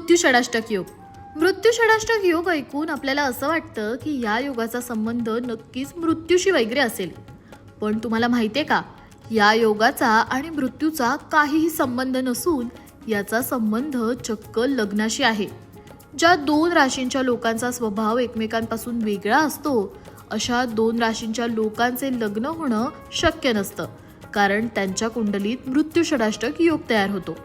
मृत्यू षडाष्टक योग. मृत्यू षडाष्टक योग ऐकून आपल्याला असं वाटतं की या योगाचा संबंध नक्कीच मृत्यूशी वगैरे असेल. पण तुम्हाला माहिती आहे का या योगाचा आणि मृत्यूचा काहीही संबंध नसून याचा संबंध चक्क लग्नाशी आहे. ज्या दोन राशींच्या लोकांचा स्वभाव एकमेकांपासून वेगळा असतो अशा दोन राशींच्या लोकांचे लग्न होणं शक्य नसतं कारण त्यांच्या कुंडलीत मृत्यू षडाष्टक योग तयार होतो.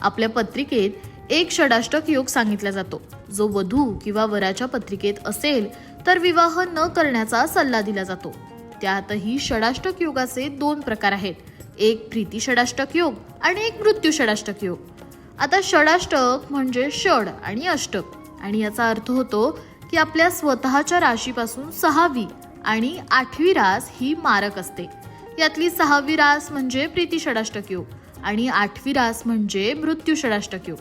आपल्या पत्रिकेत एक षडाष्टक योग सांगितला जातो. जो वधू किंवा वराच्या पत्रिकेत असेल तर विवाह न करण्याचा सल्ला दिला जातो. त्यातही षडाष्टक योगाचे दोन प्रकार आहेत. एक प्रीती षडाष्टक योग आणि एक मृत्यू षडाष्टक योग. आता षडाष्टक म्हणजे षड आणि अष्टक. आणि याचा अर्थ होतो की आपल्या स्वतःच्या राशीपासून सहावी आणि आठवी रास ही मारक असते. यातली सहावी रास म्हणजे प्रीती षडाष्टक योग आणि आठवी रास म्हणजे मृत्यू षडाष्टक योग.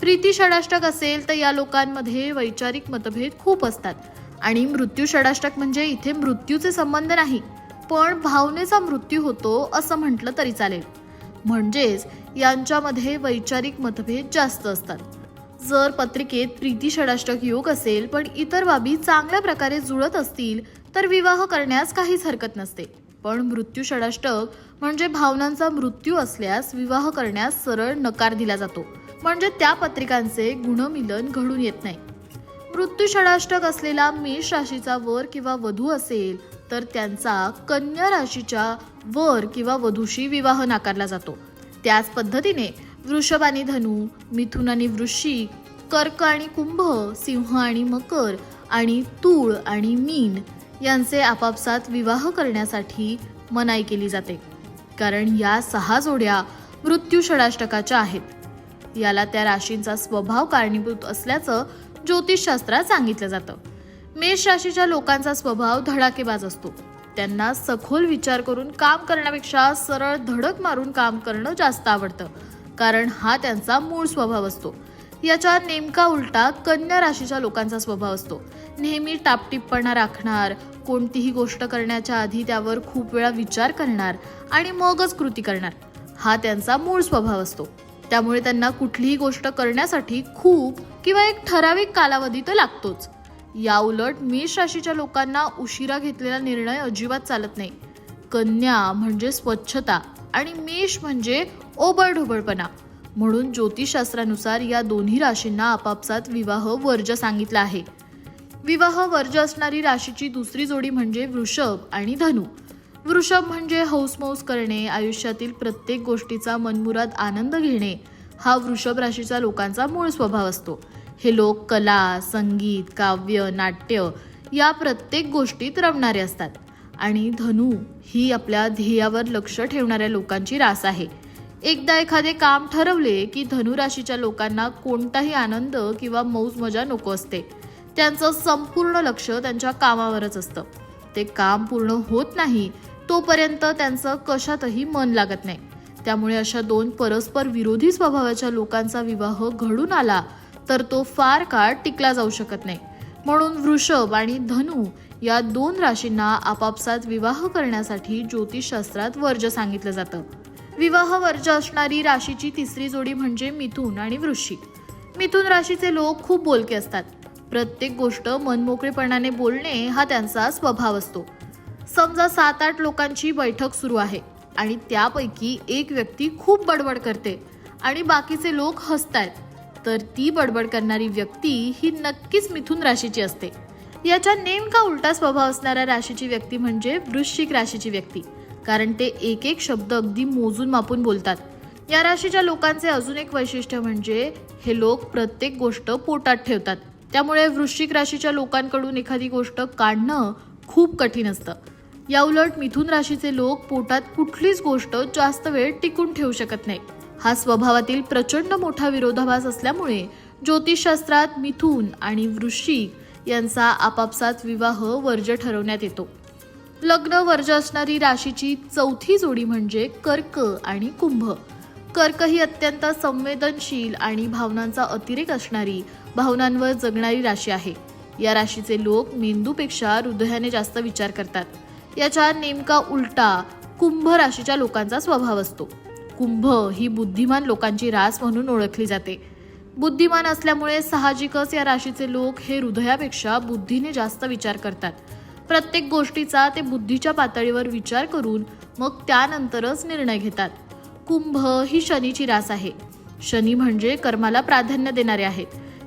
प्रीती षडाष्टक असेल तर या लोकांमध्ये वैचारिक मतभेद खूप असतात. आणि मृत्यू षडाष्टक म्हणजे इथे मृत्यूचे संबंध नाही पण भावनेचा मृत्यू होतो असं म्हटलं तरी चालेल. म्हणजेच यांच्यामध्ये वैचारिक मतभेद जास्त असतात. जर पत्रिकेत प्रीती षडाष्टक योग असेल पण इतर बाबी चांगल्या प्रकारे जुळत असतील तर विवाह करण्यास काहीच हरकत नसते. पण मृत्यू षडाष्टक म्हणजे भावनांचा मृत्यू असल्यास विवाह करण्यास सरळ नकार दिला जातो. म्हणजे त्या पत्रिकांचे गुणमिलन घडून येत नाही. मृत्यू षडाष्टक असलेला मेष राशीचा वर किंवा वधू असेल तर त्यांचा कन्या राशीच्या वर किंवा वधूशी विवाह नाकारला जातो. त्याच पद्धतीने वृषभ आणि धनु मिथुन आणि वृश्चिक कर्क आणि कुंभ सिंह आणि मकर आणि तूळ आणि मीन यांचे आपापसात विवाह करण्यासाठी मनाई केली जाते. कारण या सहा जोड्या मृत्यू षडाष्टकाच्या आहेत. याला त्या राशींचा स्वभाव कारणीभूत असल्याचं ज्योतिषशास्त्रात सांगितलं जातं. मेष राशीच्या लोकांचा स्वभाव धडाकेबाज असतो. त्यांना सखोल विचार करून काम करण्यापेक्षा सरळ धडक मारून काम करणं जास्त आवडतं कारण हा त्यांचा मूळ स्वभाव असतो. याच्या नेमका उलटा कन्या राशीच्या लोकांचा स्वभाव असतो. नेहमी टापटिप्पणा राखणार कोणतीही गोष्ट करण्याच्या आधी त्यावर खूप वेळा विचार करणार आणि मगच कृती करणार. हा त्यांचा मूळ स्वभाव असतो. त्यामुळे त्यांना कुठलीही गोष्ट करण्यासाठी खूप किंवा एक ठराविक कालावधी तर लागतोच. या उलट मेष राशीच्या लोकांना उशिरा घेतलेला निर्णय अजिबात चालत नाही. कन्या म्हणजे स्वच्छता आणि मेष म्हणजे ओबडढोबडपणा म्हणून ज्योतिषशास्त्रानुसार या दोन्ही राशींना आपापसात विवाह वर्ज सांगितला आहे. विवाह वर्ज असणारी राशीची दुसरी जोडी म्हणजे वृषभ आणि धनु. वृषभ म्हणजे हौसमौस करणे आयुष्यातील प्रत्येक गोष्टीचा मनमुराद आनंद घेणे हा वृषभ राशीच्या लोकांचा मूळ स्वभाव असतो. हे लोक कला संगीत काव्य नाट्य या प्रत्येक गोष्टीत रमणारे असतात. आणि धनु ही आपल्या ध्येयावर लक्ष ठेवणाऱ्या लोकांची रास आहे. एकदा एखादे काम ठरवले की धनुराशीच्या लोकांना कोणताही आनंद किंवा मौज मजा नको असते. त्यांचं संपूर्ण लक्ष त्यांच्या कामावरच असतं. ते काम पूर्ण होत नाही तोपर्यंत त्यांचं कशातही मन लागत नाही. त्यामुळे अशा दोन परस्पर विरोधी स्वभावाच्या लोकांचा विवाह घडून आला तर तो फार काळ टिकला जाऊ शकत नाही. म्हणून वृषभ आणि धनु या दोन राशींना आपापसात विवाह करण्यासाठी ज्योतिषशास्त्रात वर्ज सांगितलं जातं. विवाह वर्ज असणारी राशीची तिसरी जोडी म्हणजे मिथुन आणि वृश्चिक. मिथुन राशीचे लोक खूप बोलके असतात. प्रत्येक गोष्ट मनमोकळेपणाने बोलणे हा त्यांचा स्वभाव असतो. समजा सात आठ लोकांची बैठक सुरू आहे आणि त्यापैकी एक व्यक्ती खूप बडबड करते आणि बाकीचे लोक हसतायत. तर ती बडबड करणारी व्यक्ती ही नक्कीच मिथून राशीची असते. याच्या नेमका उलटा स्वभाव असणाऱ्या राशीची व्यक्ती म्हणजे वृश्चिक राशीची व्यक्ती. कारण ते एक एक शब्द अगदी मोजून मापून बोलतात. या राशीच्या लोकांचे अजून एक वैशिष्ट्य म्हणजे हे लोक प्रत्येक गोष्ट पोटात ठेवतात. त्यामुळे वृश्चिक राशीच्या लोकांकडून एखादी गोष्ट काढणं खूप कठीण असतं. याउलट मिथुन राशीचे लोक पोटात कुठलीच गोष्ट जास्त वेळ टिकून ठेवू शकत नाही. हा स्वभावातील प्रचंड मोठा विरोधाभास असल्यामुळे ज्योतिषशास्त्रात मिथुन आणि वृश्चिक यांचा आपापसात विवाह वर्ज ठरवण्यात येतो. लग्न वर्ज असणारी राशीची चौथी जोडी म्हणजे कर्क आणि कुंभ. कर्क ही अत्यंत संवेदनशील आणि भावनांचा अतिरेक असणारी भावनांवर जगणारी राशी आहे. या राशीचे लोक मेंदूपेक्षा हृदयाने जास्त विचार करतात. याच्या नेमका उलटा कुंभ राशीच्या लोकांचा स्वभाव असतो. कुंभ ही बुद्धिमान लोकांची रास म्हणून ओळखली जाते. बुद्धिमान असल्यामुळे साहजिकच या राशीचे लोक हे हृदयापेक्षा बुद्धीने जास्त विचार करतात. प्रत्येक गोष्टीचा ते बुद्धीच्या पातळीवर विचार करून मग त्यानंतरच निर्णय घेतात. कुंभ ही शनीची रास आहे. शनी म्हणजे कर्माला प्राधान्य देणारे आहेत.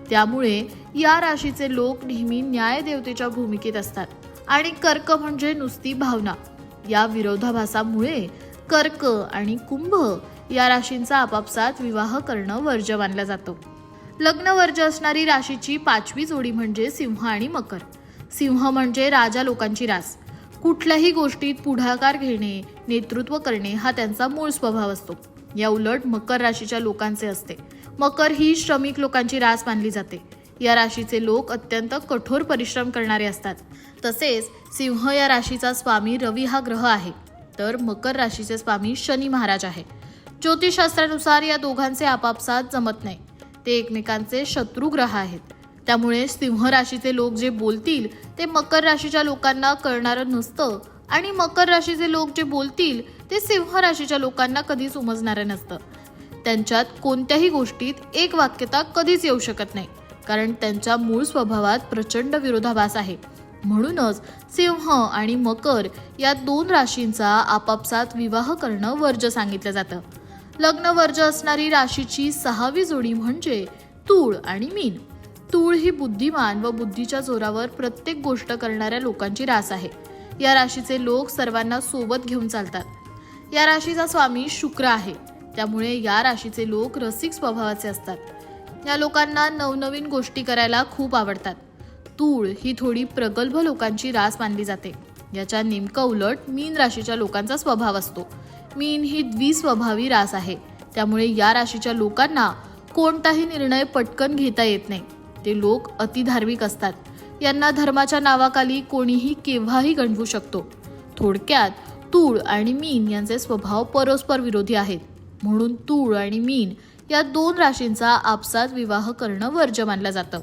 त्यामुळे या राशीचे लोक नेहमी न्यायदेवतेच्या भूमिकेत असतात. आणि कर्क म्हणजे नुसती भावना. या विरोधाभासामुळे कर्क आणि कुंभ या राशींचा आपापसात विवाह करणं वर्ज्य मानलं जातं. लग्न वर्ज्य असणारी राशीची पाचवी जोडी म्हणजे सिंह आणि मकर. सिंह म्हणजे राजा लोकांची रास. कुठल्याही गोष्टीत पुढाकार घेणे नेतृत्व करणे हा त्यांचा मूळ स्वभाव असतो. या उलट मकर राशीच्या लोकांचे असते. मकर ही श्रमिक लोकांची रास मानली जाते. या राशीचे लोक अत्यंत कठोर परिश्रम करणारे असतात. तसेच सिंह या राशीचा स्वामी रवी हा ग्रह आहे. तर मकर राशीचे स्वामी शनी महाराज आहे. ज्योतिषशास्त्रानुसार या दोघांचे आपापसात जमत नाही. ते एकमेकांचे शत्रू ग्रह आहेत. त्यामुळे सिंह राशीचे लोक जे बोलतील ते मकर राशीच्या लोकांना कळणारं नसतं आणि मकर राशीचे लोक जे बोलतील ते सिंह राशीच्या लोकांना कधीच उमजणारं नसतं. त्यांच्यात कोणत्याही गोष्टीत एक वाक्यता कधीच येऊ शकत नाही. कारण त्यांच्या मूळ स्वभावात प्रचंड विरोधाभास आहे. म्हणूनच सिंह आणि मकर या दोन राशींचा आपापसात विवाह करणं वर्ज सांगितलं जातं. लग्न वर्ज असणारी राशीची सहावी जोडी म्हणजे तूळ आणि मीन. तूळ ही बुद्धिमान व बुद्धीच्या जोरावर प्रत्येक गोष्ट करणाऱ्या लोकांची रास आहे. या राशीचे लोक सर्वांना सोबत घेऊन चालतात. या राशीचा स्वामी शुक्र आहे. त्यामुळे या राशीचे लोक रसिक स्वभावाचे असतात. या लोकांना नवनवीन गोष्टी करायला खूप आवडतात. तूळ ही थोडी प्रगल्भ लोकांची रास मानली जाते. याच्या नेमकं उलट मीन राशीच्या लोकांचा स्वभाव असतो. मीन ही द्विस्वभावी रास आहे. त्यामुळे या राशीच्या लोकांना कोणताही निर्णय पटकन घेता येत नाही. ते लोक अतिधार्मिक असतात. यांना धर्माच्या नावाखाली कोणीही केव्हाही गणवू शकतो. थोडक्यात तूळ आणि मीन यांचे स्वभाव परस्पर विरोधी आहेत. म्हणून तूळ आणि मीन या दोन राशींचा आपसात विवाह करणं वर्ज्य मानलं जातं.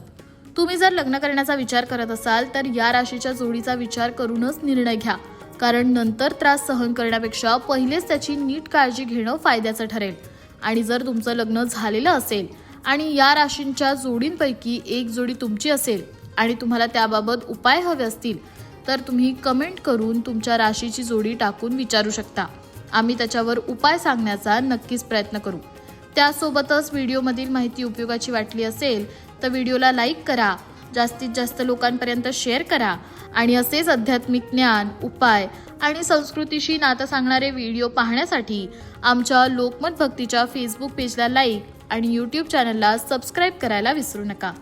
तुम्ही जर लग्न करण्याचा विचार करत असाल तर या राशीच्या जोडीचा विचार करूनच निर्णय घ्या. कारण नंतर त्रास सहन करण्यापेक्षा पहिलेच त्याची नीट काळजी घेणं फायद्याचं ठरेल. आणि जर तुमचं लग्न झालेलं असेल आणि या राशींच्या जोडींपैकी एक जोडी तुमची असेल आणि तुम्हाला त्याबाबत उपाय हवे असतील तर तुम्ही कमेंट करून तुमच्या राशीची जोडी टाकून विचारू शकता. आम्ही त्याच्यावर उपाय सांगण्याचा नक्कीच प्रयत्न करू. त्यासोबतच व्हिडिओमधील माहिती उपयोगाची वाटली असेल तर व्हिडिओला लाईक करा जास्तीत जास्त लोकांपर्यंत शेअर करा आणि असेच आध्यात्मिक ज्ञान उपाय आणि संस्कृतीशी नातं सांगणारे व्हिडिओ पाहण्यासाठी आमच्या लोकमत भक्तीच्या फेसबुक पेजला लाईक आणि यूट्यूब चॅनलला सबस्क्राईब करायला विसरू नका.